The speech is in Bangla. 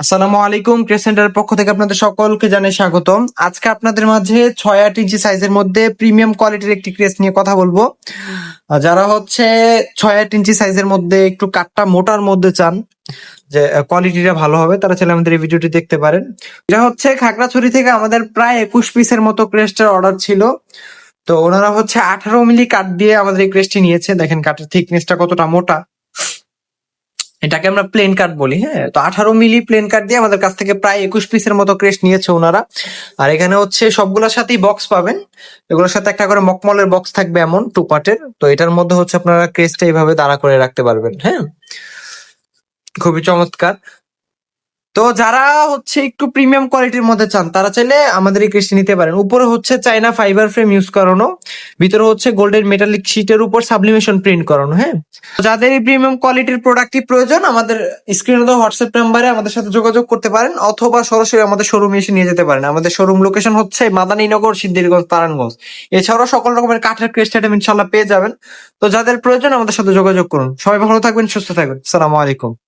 আসসালামু আলাইকুম ক্রেসেন্টার পক্ষ থেকে আপনাদের সকলকে জানাই স্বাগতম। আজকে আপনাদের মাঝে ছয় আট ইঞ্চি সাইজের মধ্যে প্রিমিয়াম কোয়ালিটির একটি ক্রেস নিয়ে কথা বলব। যারা হচ্ছে ছয় আট ইঞ্চি সাইজের মধ্যে একটু কাঠটা মোটার মধ্যে চান, যে কোয়ালিটিটা ভালো হবে, তারা চাইলে আমাদের এই ভিডিওটি দেখতে পারেন। এটা হচ্ছে খাগড়াছড়ি থেকে আমাদের প্রায় একুশ পিসের মতো ক্রেস্টের অর্ডার ছিল। তো ওনারা হচ্ছে আঠারো মিলি কাঠ দিয়ে আমাদের এই ক্রেস্টটি নিয়েছে। দেখেন কাঠের থিকনেসটা কতটা মোটা। এটাকে আমরা প্লেন কার্ড বলি হ্যাঁ? তো আঠারো মিলি প্লেন কার্ড দিয়ে আমাদের কাছ থেকে প্রায় একুশ পিসের মতো ক্রেস্ট নিয়েছে ওনারা। আর এখানে হচ্ছে সবগুলোর সাথেই বক্স পাবেন। এগুলোর সাথে একটা করে মকমলের বক্স থাকবে এমন টু পার্টের তো এটার মধ্যে হচ্ছে আপনারা ক্রেস্টটা এইভাবে দাঁড়া করে রাখতে পারবেন হ্যাঁ? খুবই চমৎকার। তো যারা হচ্ছে একটু প্রিমিয়াম কোয়ালিটির মধ্যে চান, তারা চাইলে আমাদের এই ক্রেস্টটি নিতে পারেন। উপরে হচ্ছে চাইনা ফাইবার ফ্রেম ইউজ করানো, ভিতরে হচ্ছে গোল্ডেন মেটালিক শিটের উপর সাবলিমেশন প্রিন্ট করানো হ্যাঁ? যাদের এই প্রিমিয়াম কোয়ালিটির প্রোডাক্টটি প্রয়োজন, আমাদের স্ক্রিনে দেওয়া হোয়াটসঅ্যাপ নাম্বারে আমাদের সাথে যোগাযোগ করতে পারেন, অথবা সরাসরি আমাদের শোরুমে এসে নিয়ে যেতে পারেন। আমাদের শোরুম লোকেশন হচ্ছে মাদানীনগর, সিদ্ধিরগঞ্জ, তারানগঞ্জ। এছাড়াও সকল রকমের কাঠের ক্রেস্ট আইটেম ইনশাল্লাহ পেয়ে যাবেন। তো যাদের প্রয়োজন আমাদের সাথে যোগাযোগ করুন। সবাই ভালো থাকবেন, সুস্থ থাকবেন। সালামু আলাইকুম।